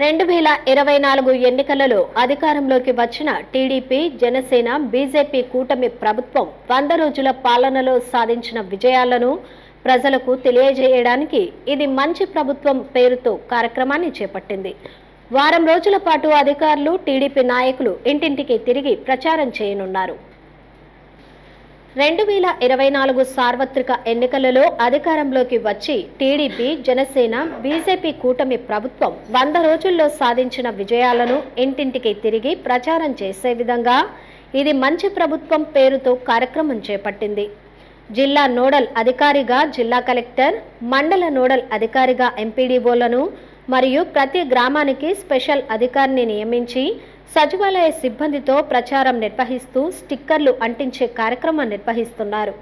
రెండు వేల ఇరవై నాలుగు ఎన్నికలలో అధికారంలోకి వచ్చిన టీడీపీ జనసేన బీజేపీ కూటమి ప్రభుత్వం వంద రోజుల పాలనలో సాధించిన విజయాలను ప్రజలకు తెలియజేయడానికి ఇది మంచి ప్రభుత్వం పేరుతో కార్యక్రమాన్ని చేపట్టింది. వారం రోజుల పాటు అధికారులు టీడీపీ నాయకులు ఇంటింటికి తిరిగి ప్రచారం చేయనున్నారు. రెండు వేల ఇరవై నాలుగు సార్వత్రిక ఎన్నికలలో అధికారంలోకి వచ్చి టీడీపీ జనసేన బీజేపీ కూటమి ప్రభుత్వం వంద రోజుల్లో సాధించిన విజయాలను ఇంటింటికి తిరిగి ప్రచారం చేసే విధంగా ఇది మంచి ప్రభుత్వం పేరుతో కార్యక్రమం చేపట్టింది. జిల్లా నోడల్ అధికారిగా జిల్లా కలెక్టర్ మండల నోడల్ అధికారిగా ఎంపీడీఓలను మరియు ప్రతి గ్రామానికి స్పెషల్ అధికారిని నియమించి సచివాలయ సిబ్బందితో ప్రచారం నిర్వహిస్తూ స్టిక్కర్లు అంటించే కార్యక్రమం నిర్వహిస్తున్నారు.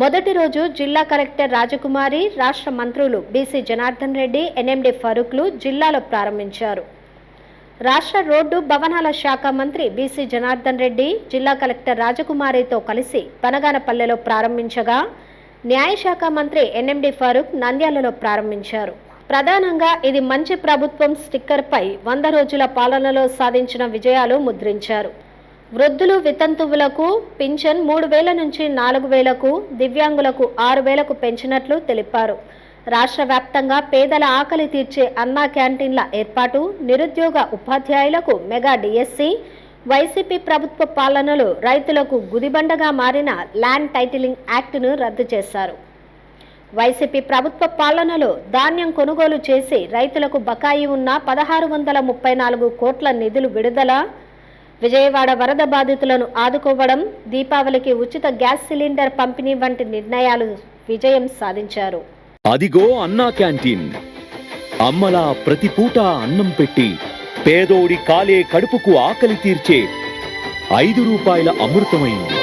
మొదటి రోజు జిల్లా కలెక్టర్ రాజకుమారి రాష్ట్ర మంత్రులు బీసీ జనార్దన్ రెడ్డి ఎన్ఎండి ఫరూక్లు జిల్లాలో ప్రారంభించారు. రాష్ట్ర రోడ్డు భవనాల శాఖ మంత్రి బీసీ జనార్దన్ రెడ్డి జిల్లా కలెక్టర్ రాజకుమారితో కలిసి పనగానపల్లెలో ప్రారంభించగా న్యాయశాఖ మంత్రి ఎన్ఎండి ఫరూక్ నంద్యాలలో ప్రారంభించారు. ప్రధానంగా ఇది మంచి ప్రభుత్వం స్టిక్కర్పై వంద రోజుల పాలనలో సాధించిన విజయాలు ముద్రించారు. వృద్ధులు వితంతువులకు పింఛన్ మూడు వేల నుంచి నాలుగు వేలకు దివ్యాంగులకు ఆరు వేలకు పెంచినట్లు తెలిపారు. రాష్ట్ర వ్యాప్తంగా పేదల ఆకలి తీర్చే అన్నా క్యాంటీన్ల ఏర్పాటు నిరుద్యోగ ఉపాధ్యాయులకు మెగా డిఎస్సి వైసీపీ ప్రభుత్వ పాలనలో రైతులకు గుదిబండగా మారిన ల్యాండ్ టైటిలింగ్ యాక్ట్ను రద్దు చేశారు. వైసీపీ ప్రభుత్వ పాలనలో ధాన్యం కొనుగోలు చేసి రైతులకు బకాయి ఉన్న పదహారు వందల ముప్పై నాలుగు కోట్ల నిధులు విడుదల విజయవాడ వరద బాధితులను ఆదుకోవడం దీపావళికి ఉచిత గ్యాస్ సిలిండర్ పంపిణీ వంటి నిర్ణయాలు విజయం సాధించారు. అదిగో అన్నా క్యాంటీన్. అమ్మలా ప్రతి పూట అన్నం పెట్టి పేదోడి కాలే కడుపుకు ఆకలి తీర్చే ఐదు రూపాయల అమృతమైంది.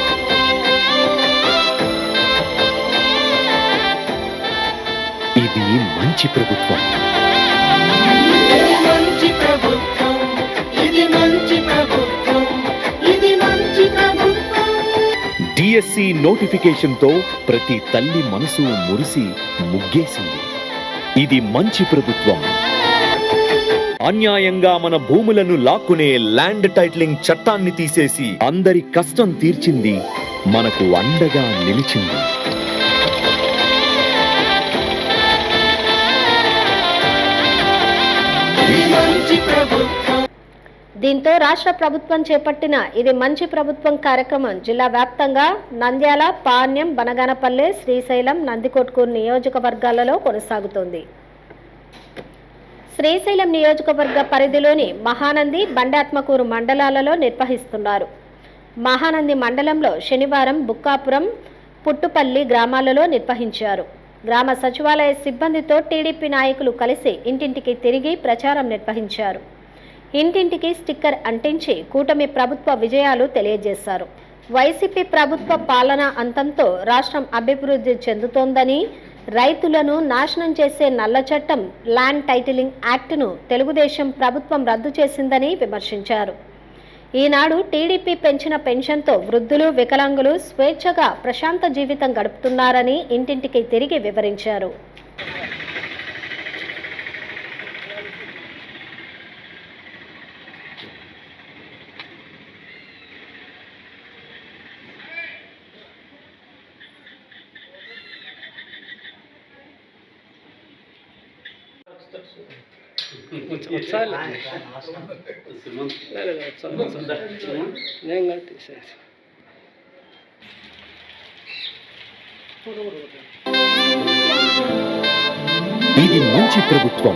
మంచి ప్రభుత్వం. డిఎస్సి నోటిఫికేషన్తో ప్రతి తల్లి మనసు మురిసి ముగ్గేసింది. ఇది మంచి ప్రభుత్వం. అన్యాయంగా మన భూములను లాక్కునే ల్యాండ్ టైటిలింగ్ చట్టాన్ని తీసేసి అందరి కష్టం తీర్చింది మనకు అండగా నిలిచింది. దీంతో రాష్ట్ర ప్రభుత్వం చేపట్టిన ఇది మంచి ప్రభుత్వం కార్యక్రమం. జిల్లా వ్యాప్తంగా నంద్యాల పాణ్యం బనగానపల్లె శ్రీశైలం నందికొట్కూరు నియోజకవర్గాలలో కొనసాగుతోంది. శ్రీశైలం నియోజకవర్గ పరిధిలోని మహానంది బండాత్మకూరు మండలాలలో నిర్వహిస్తున్నారు. మహానంది మండలంలో శనివారం బుక్కాపురం పుట్టుపల్లి గ్రామాలలో నిర్వహించారు. గ్రామ సచివాలయ సిబ్బందితో టీడీపీ నాయకులు కలిసి ఇంటింటికి తిరిగి ప్రచారం నిర్వహించారు. ఇంటింటికి స్టిక్కర్ అంటించి కూటమి ప్రభుత్వ విజయాలు తెలియజేశారు. వైసీపీ ప్రభుత్వ పాలన అంతంతో రాష్ట్రం అభివృద్ధి చెందుతోందని రైతులను నాశనం చేసే నల్ల చట్టం ల్యాండ్ టైటిలింగ్ యాక్ట్ను తెలుగుదేశం ప్రభుత్వం రద్దు చేసిందని విమర్శించారు. ఈనాడు టీడీపీ పెంచిన పెన్షన్తో వృద్ధులు వికలాంగులు స్వేచ్ఛగా ప్రశాంత జీవితం గడుపుతున్నారని ఇంటింటికి తిరిగి వివరించారు Thank you. వచ్చాలి నేను కానీ తీసేసి. ఇది మంచి ప్రభుత్వం.